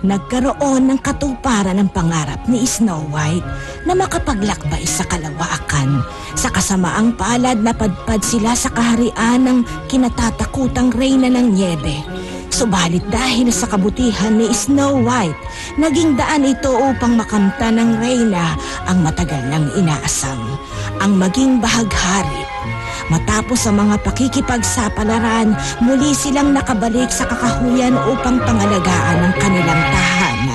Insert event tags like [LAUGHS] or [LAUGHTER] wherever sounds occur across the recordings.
nagkaroon ng katuparan ng pangarap ni Snow White na makapaglakbay sa kalawaakan. Sa kasamaang palad na padpad sila sa kaharian ng kinatatakutang reyna ng niebe. Subalit dahil sa kabutihan ni Snow White, naging daan ito upang makamta ng reyna ang matagal nang inaasam, ang maging bahaghari. Matapos ang mga pakikipagsapalaran, muli silang nakabalik sa kakahuyan upang pangalagaan ang kanilang tahanan.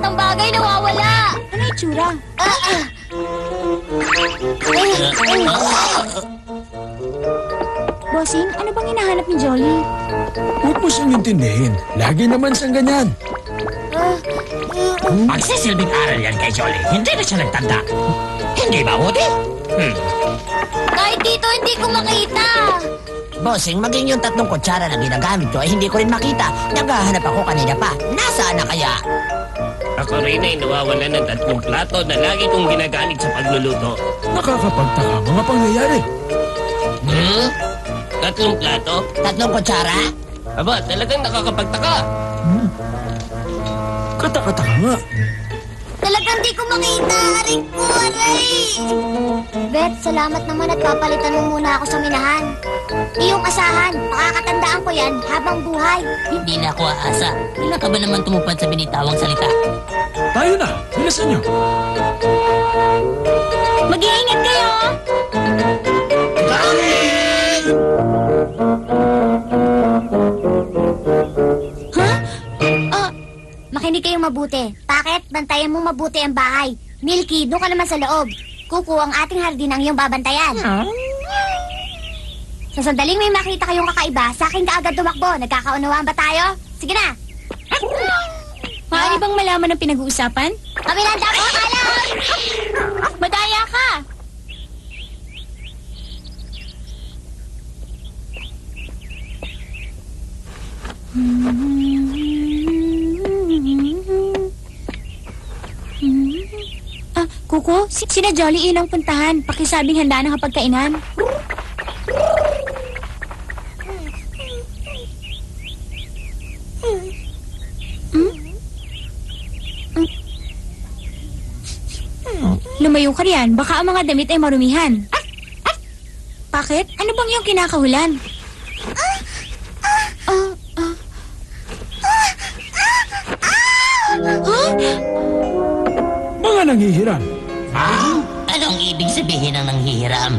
Pinakaiingatang bagay nawawala. Ano itsura? Ah, ah. Bossing, ano bang hinahanap ni Jolly? Huwag mo siyang intindihin. Lagi naman siyang ganyan. Magsisilbing aral yan kay Jolly. Hindi na siya nagtanda. Hindi ba, Woody? Hmm. kahit dito hindi ko makita. Bossing, maging yung tatlong kutsara na ginagamit ko ay hindi ko rin makita. Naghahanap ako kanina pa. Nasaan na kaya? Ako rin ay nawawala ng tatlong plato na lagi kong ginagamit sa pagluluto. Nakakapagtaka mga pangyayari. Hmm? Tatlong plato? Tatlong kutsara? Aba, talagang nakakapagtaka. Katakataka nga. Talagang di ko makita. Aring ko, aray. Bet, salamat naman at papalitan mo muna ako sa minahan. Iyong asahan, makakatandaan ko yan habang buhay. Hindi na ako aasa. Kailan ka ba naman tumupad sa binitawang salita? Tayo na. Bilisan niyo. Mag-iingat kayo! Ha? Oh, makinig kayong mabuti. Bakit? Bantayan mo mabuti ang bahay. Milky, doon ka naman sa loob. Kuku, ang ating hardin ang iyong babantayan. Sa sandaling may makita kayong kakaiba, sa akin ka agad tumakbo. Nagkakaunawaan ba tayo? Sige na! Maaari bang malaman ang pinag-uusapan? Kabilang dako, alam! Madaya ka! Ah, si sina Jolly ilang puntahan. Pakisabing handa ng kapagkainan. Lumayo ka riyan. Baka ang mga damit ay marumihan. Bakit? Ano bang yung kinakahulan? Ah, ah. Huh? Mga nanghihiram. Ah? Anong ibig sabihin ng nanghihiram?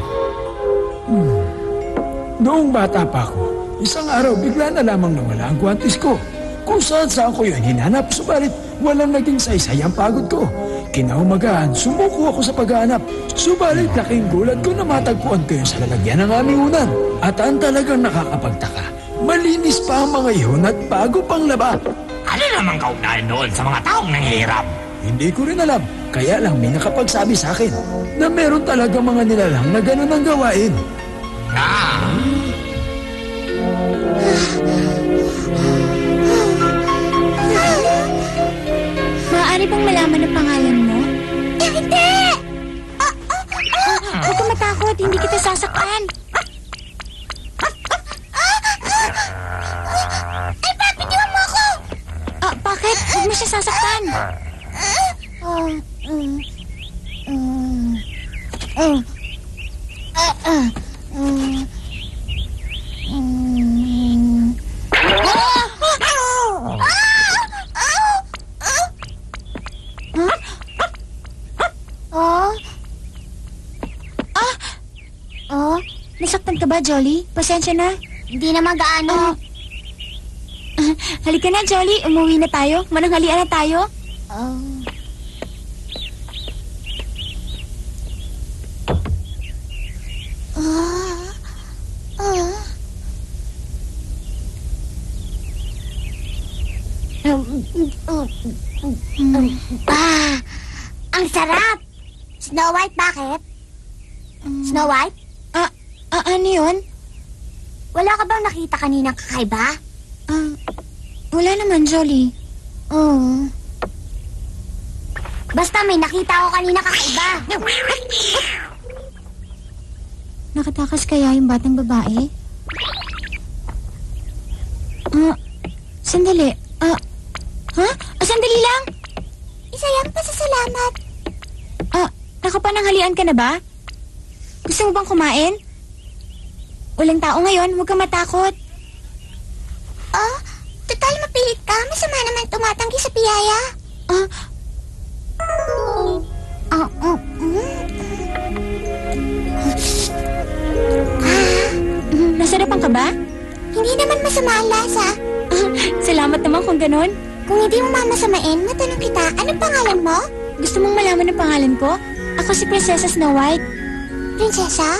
Noong bata pa ako, isang araw bigla na lamang nawala ang kwantis ko. Kung saan saan ko yun hinanap, subalit walang naging saysay ang pagod ko. Kinaumagahan, sumuko ako sa paghahanap. Subalit laking gulat ko na matagpuan ko yun sa lalagyan ng aming unan. At ang talagang nakakapagtaka, malinis pa ang mga iyon at bago pang laba. Ano naman kaugnayan doon sa mga taong nanghihirap? Hindi ko rin alam, kaya lang may nakapagsabi sa akin na meron talaga mga nilalang na ganun ang gawain. Ah, Maaari bang malaman ang pangalan mo? Eh, hindi! Ah, Huwag ka matakot, hindi kita sasaktan. Ay, papi, diwan mo ako! Ah, bakit? Huwag mo siya sasaktan. Oh, Nasaktan ka ba, Jolly? Pasensya na. Hindi na magaano. Ah. Halika na, Jolly. Umuwi na tayo. Mananghalian na tayo. Oh. Snow White, bakit? Snow White, Ah, ah, ano yun? wala ka bang nakita kanina kakaiba? Ah, wala naman, Jolly. Oo. Basta may nakita ako kanina kakaiba. Nakatakas kaya yung batang babae? Ah, sandali. Ah, ha? Ah, sandali lang. Isa yan Ah, nakapananghalian ka na ba? Gusto mo bang kumain? Walang tao ngayon, huwag kang matakot. Oh, total mapilit ka. Masama naman tumatanggi sa piyaya. Ah, Ah, mm, mm. mm, nasarapan ka ba? Hindi naman masama ang lasa. [LAUGHS] Salamat naman kung ganon. Kung hindi mo mamasamain, matanong kita, anong pangalan mo? Gusto mong malaman ang pangalan ko? Ako si Prinsesa Snow White. Prinsesa?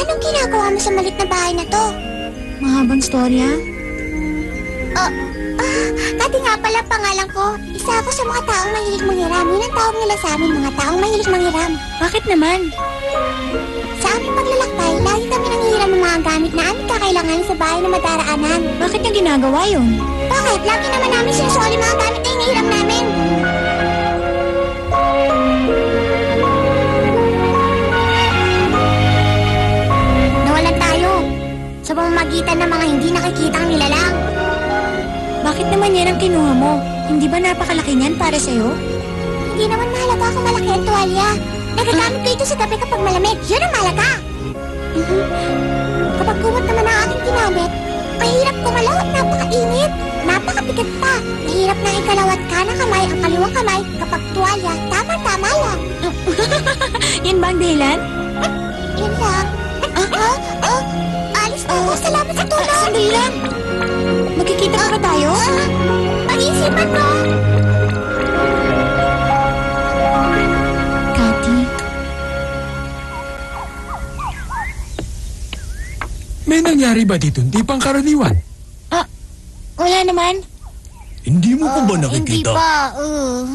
Anong ginagawa mo sa malit na bahay na to? Mahabang storya. Ah, dati nga pala pangalan ko. Isa ako sa mga taong mahilig manghiram. Yun ang tawag nila sa amin, mga taong mahilig manghiram. Bakit naman? Sa aming paglalakbay, lagi kami nanghihiram ng mga gamit na aming kakailanganin sa bahay na madaraanan. Bakit niya ginagawa yun? Bakit? Lagi naman namin sinusoli mga gamit na hinihiram namin. Pamamagitan ng mga hindi nakikitang nilalang. Bakit naman yan ang kinuha mo? Hindi ba napakalaki niyan para sa'yo? Hindi naman mahalaga kung malaki ang tuwalya. Nagagamit ko ito sa gabi kapag malamig. Yun ang mahalaga. Kapag kumot naman ang aking ginamit, mahirap kumalaw at napakainit. Napakabigat pa. Mahirap na ikalawat ka ng kamay ang kaliwang kamay kapag tuwalya. Tama-tama lang. [LAUGHS] Yan ba ang dahilan? Yun lang. Na ako. Salamat sa tulong. Ah, sandali lang. Magkikita pa ba tayo? Ah, pag-iisipan ko. Cathy, May nangyari ba dito? Hindi pang karaniwan. wala naman. Hindi mo pa ba Hindi pa. Uh.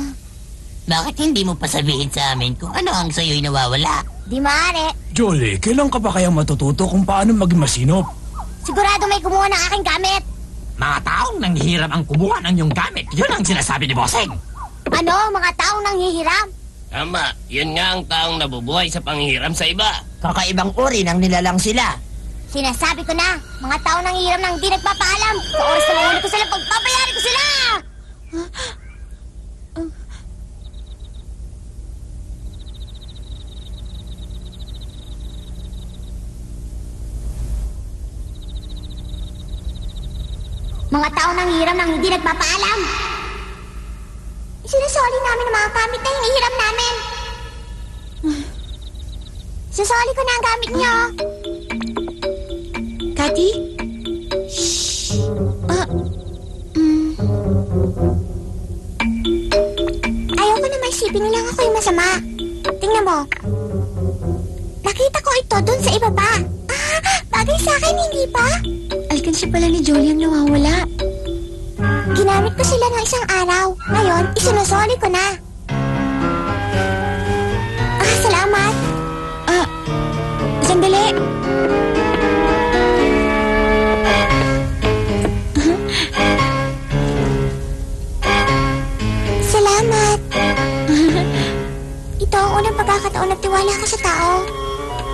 Bakit hindi mo pa sabihin sa amin kung ano ang sa'yo'y nawawala? Di maaari. Jolly, kailan ka pa kaya matututo kung paano maging masinop? Sigurado may kumuha ng aking gamit. Mga taong nanghihiram ang kumuha ng iyong gamit. Yun ang sinasabi ni Bossing. Ano? Mga taong nanghihiram? Tama, yun nga ang taong nabubuhay sa panghiram sa iba. Kakaibang uri ng nilalang sila. Sinasabi ko na, mga tao nang hiram nang di nagpapaalam. Sa oras na mahuli ko sila, pagpapayari ko sila! Mga tao nang hiram nang hindi nagpapaalam. Sinusoli namin ang mga gamit na hinihiram namin. Susoli ko na ang gamit niyo. Cathy? Ah, mm, Ayoko na maisipin nilang ako yung masama. Tingnan mo. Nakita ko ito dun sa ibaba. Ah, bagay sa akin, hindi ba? Alkansya pala ni Jolie ang nawawala. Ginamit ko sila ng isang araw. Ngayon, isinusoli ko na. Ah, salamat. Ah, sandali. [LAUGHS] Salamat. [LAUGHS] ito ang unang pagkakataon na tiwala ko sa tao.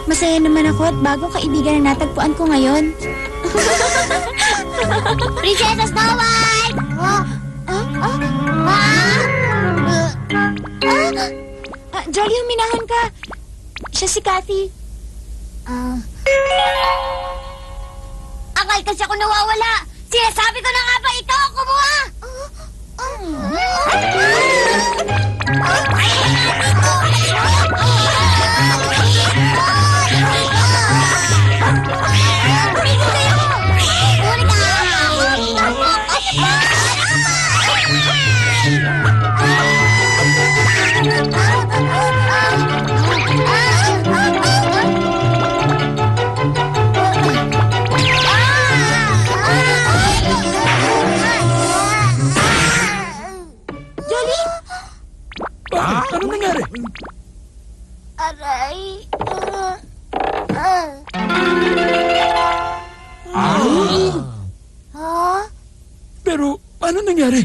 Masaya naman ako at bagong kaibigan na natagpuan ko ngayon. Princess Snow White! Oh, oh, oh, ah! Ah! Ah, Jolie, huminahan ka. Siya si Cathy. Ah. Akal kasi ako nawawala. Sinasabi ko na nga ba ito ang kumuha? Ah! Pero, paano nangyari?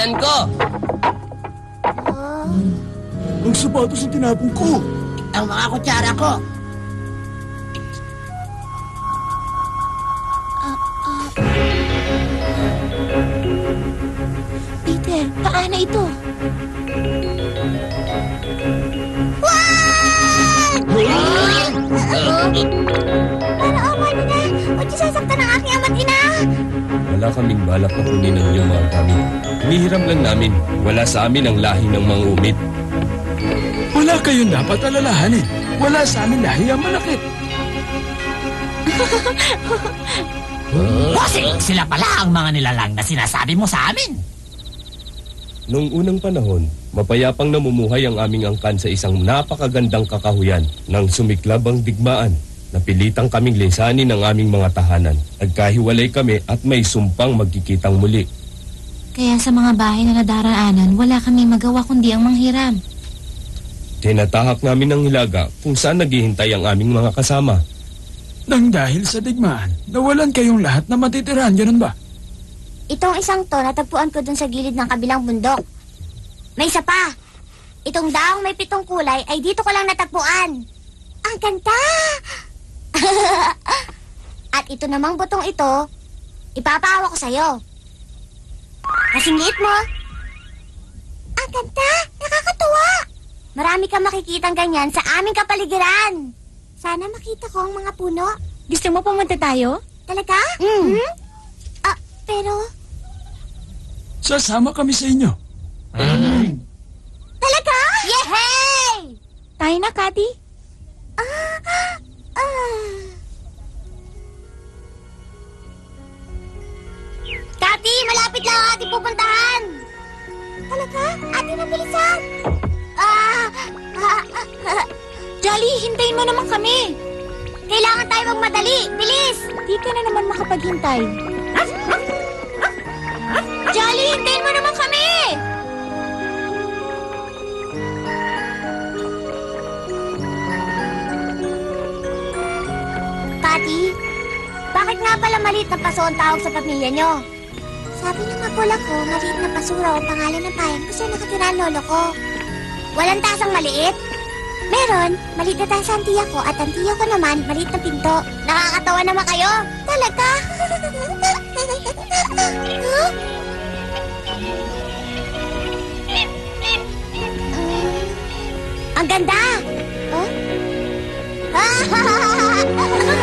Kagabitan ko. Ang sapatos ang tinapon ko. Ang mga kutsara ko. Peter, paano ito? Niyo sasaktan ang aking ama't ina! Wala kaming balak na kunin ang iyong mga gamit. Hinihiram lang namin. Wala sa amin ang lahi ng mga umit. Wala kayong dapat alalahanin. Wala sa amin lahi ang malakit. [LAUGHS] Bossing, sila pala ang mga nilalang na sinasabi mo sa amin. Noong unang panahon, mapayapang namumuhay ang aming angkan sa isang napakagandang kakahuyan nang sumiklab ang digmaan. Napilitang kaming lisanin ang aming mga tahanan. Nagkahiwalay kami at may sumpang magkikitang muli. Kaya sa mga bahay na nadaraanan, wala kami magawa kundi ang manghiram. Tinatahak namin ang hilaga kung saan naghihintay ang aming mga kasama. Nang dahil sa digmaan, nawalan kayong lahat na matitirahan, ganun ba? Itong isang to, natagpuan ko dun sa gilid ng kabilang bundok. May isa pa. Itong daong may pitong kulay ay dito ko lang natagpuan. Ang ganda! [LAUGHS] At ito namang butong ito, ipapahawa ko sa'yo. Kasing liit mo. Ang ganda! Nakakatuwa! Marami kang makikitang ganyan sa aming kapaligiran. Sana makita ko ang mga puno. Gusto mo pumunta tayo? Talaga? Mm. Ah, pero... Sasama kami sa inyo. Talaga? Yehey! Tayo na, Kati. Ah, Kati, malapit lang ang ating pupuntahan. Talaga? Atin ang bilisan. Ah, ah, ah, Jolly, hintayin mo naman kami. kailangan tayo magmadali. Bilis! Di ka na naman makapaghintay. Jolly, hintayin mo naman kami! Kati, bakit nga pala maliit na paso ang tawag sa pamilya nyo? Sabi ng magulang ko, maliit na paso raw ang pangalan ng bayan kasi nakatira ang lolo ko. Walang tasang maliit? Meron, maliit na tasa ang tiya ko at ang tiya ko naman, maliit na pinto. Nakakatawa naman kayo. Talaga? Huh? Ang ganda! Huh? [LAUGHS]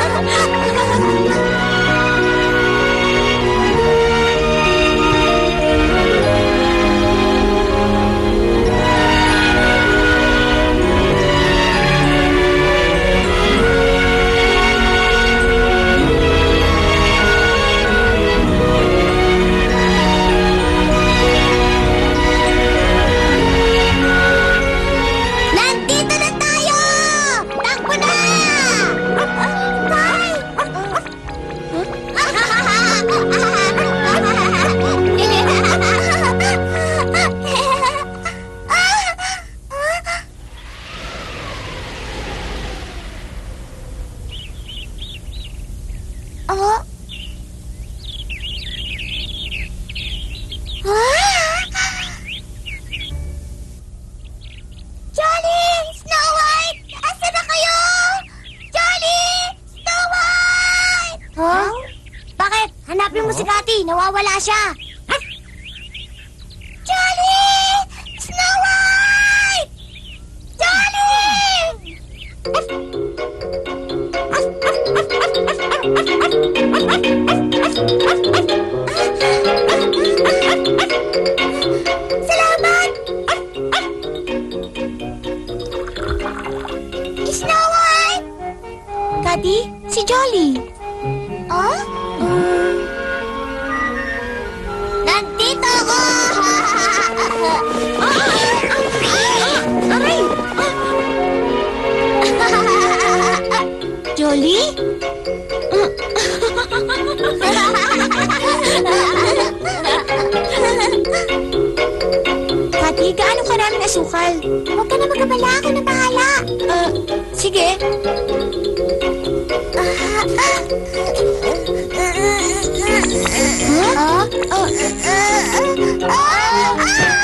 Nawawala siya. Jolly? Tati, gaano ka namin asukal? Huwag ka na magkabala, ako na bahala. Ah, sige. Huh? Oh. Ngayon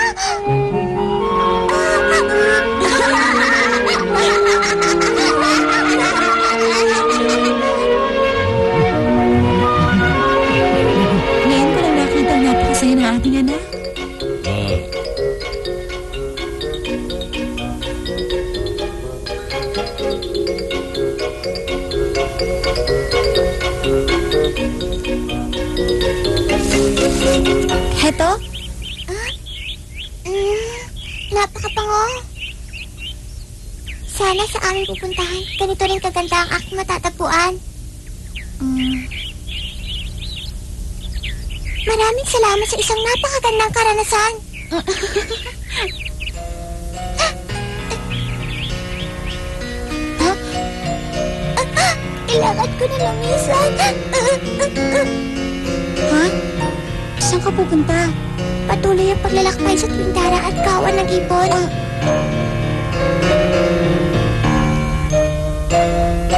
Maraming salamat sa isang napakagandang karanasan. Kailangan ko na lumisan. Ha? Saan ka pupunta? Patuloy ang paglalakbay sa tuwing at kawan ng ibon.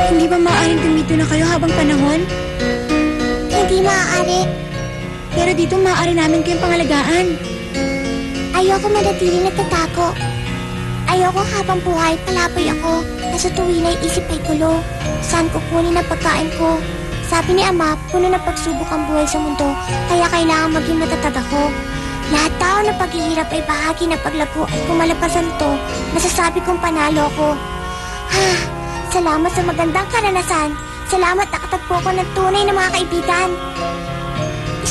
Hindi ba maaaring tumito na kayo habang panahon? Hindi maaari. Pero dito maaari namin kayong pangalagaan. Ayoko manatili nagtatago. Ayoko habang buhay palaboy ako na sa tuwin isip ay gulo. Saan kukunin ang pagkain ko? Sabi ni Ama, puno ng pagsubok ang buhay sa mundo, kaya kailangan maging matatag ako. Lahat tao ng paghihirap ay bahagi ng paglago at kumalapasan to, nasasabi kong panalo ko. Ha, salamat sa magandang karanasan. Salamat nakatagpo ko ng tunay na mga kaibigan.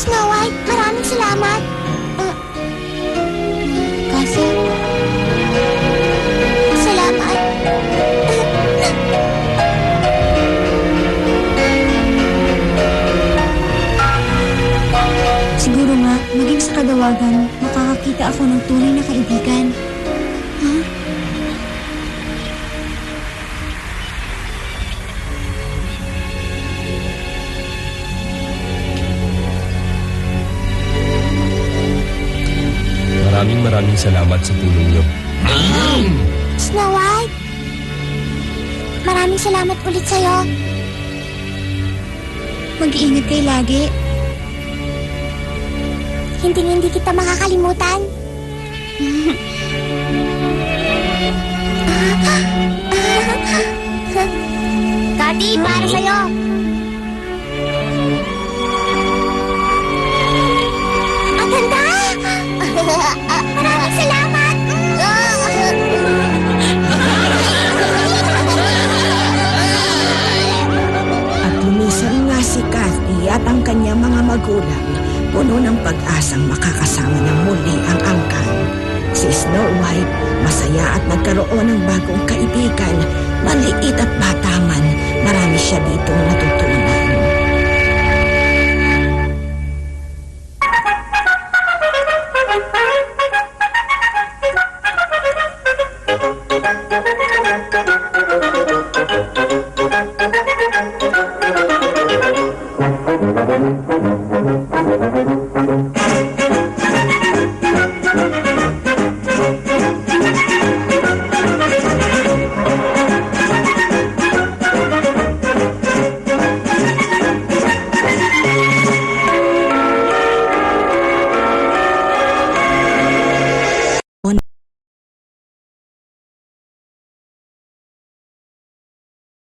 Snow White, maraming salamat. Uh, Salamat. [LAUGHS] siguro nga, maging sa kadawagan, makakakita ako ng tunay na kaibigan. Maraming maraming salamat sa tulong niyo. Snow White. Maraming salamat ulit sa'yo. Mag-iingat kayo lagi. Hindi hindi kita makakalimutan. [LAUGHS] Kati, para sa'yo. Ang kanyang mga magulang puno ng pag-asang makakasama ng muli ang angkan. Si Snow White, masaya at nagkaroon ng bagong kaibigan, maliit at bata man, marami siya ditong natutunan.